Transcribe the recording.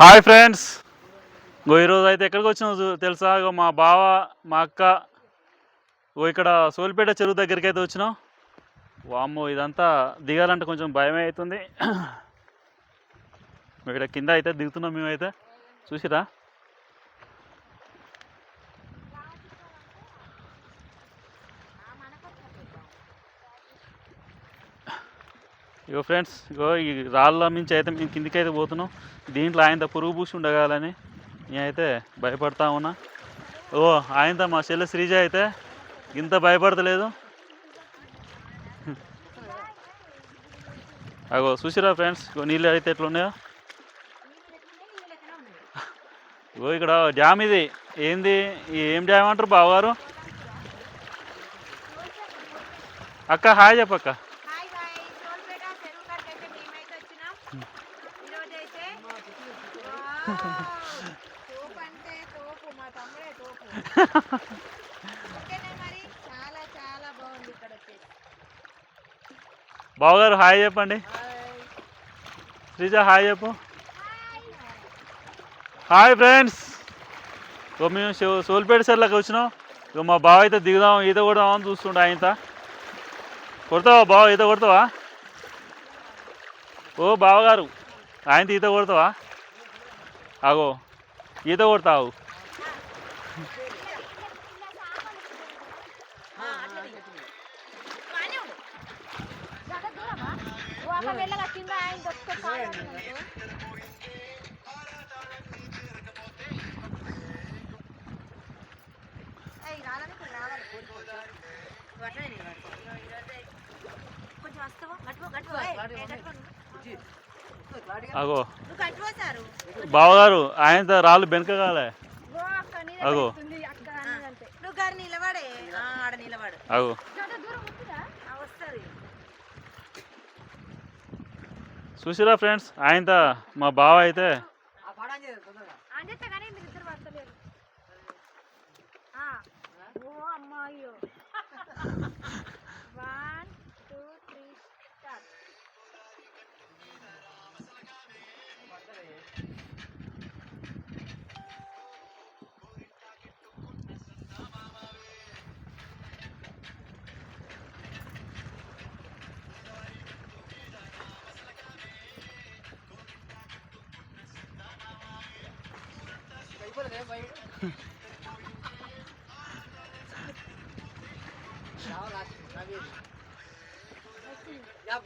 Hi friends. Go ఈరోజు అయితే ఎక్కడికి వచ్చినావు తెలుసా? మా బావ మా అక్క ఓ ఇక్కడ సోలిపేట చెరువు దగ్గరికి అయితే వచ్చినాం. వామ్మో ఇదంతా దిగాలంటే కొంచెం భయమే అవుతుంది. ఇక్కడ కింద అయితే దిగుతున్నాం మేమైతే. చూసిరా? ఇగో ఫ్రెండ్స్ ఇగో ఈ రాళ్ళ మించి అయితే మేము కిందికి అయితే పోతున్నాం. దీంట్లో ఆయన పురుగు పూసి ఉండగాలని నేనైతే భయపడతా ఉన్నా. ఓ ఆయనతో మా చెల్లె శ్రీజ అయితే ఇంత భయపడతలేదు. అగో చూసిరా ఫ్రెండ్స్ ఇగో నీళ్ళు అయితే ఎట్లున్నాయో. ఇగో ఇక్కడ డ్యామ్ ఇది. ఏంది? ఏం డ్యామ్ అంటారు బావగారు? అక్క హాయ్ చెప్పక్క హాయ్ హాయ్ సోల్పేట చెరువు కాడికి అయితే మేమైతే వచ్చినాం ఈరోజు అయితే తోపు అంటే తోపు మా తమ్ముడే తోపు ఓకేనా మరి చాలా చాలా బాగుంది ఇక్కడ వచ్చేసి బావగారు హాయ్ చెప్పండి. శ్రీజ హాయ్ చెప్పు. Hi friends. ఇగో మేము సో- సోల్పేట సర్లోకి వచ్చినాం. ఇక మా బావ అయితే దిగుదాం ఈత కొడదామని చూస్తుండే ఆయనతో కొడతావా బావ ఈత కొడతావా? ఓ బావగారు ఆయనతో ఈత కొడతావా? ఆగో. ఈత కొడతావు. కొంచెం వస్తావా? గట్టుకో గట్టుకో. గట్టుకో. అగో. బావగారు ఆయనతో రాళ్ళు అక్క నీళ్ళ అగో. అగో. చూసిరా ఫ్రెండ్స్ ఆయనతో మా బావ అయితే. ยับ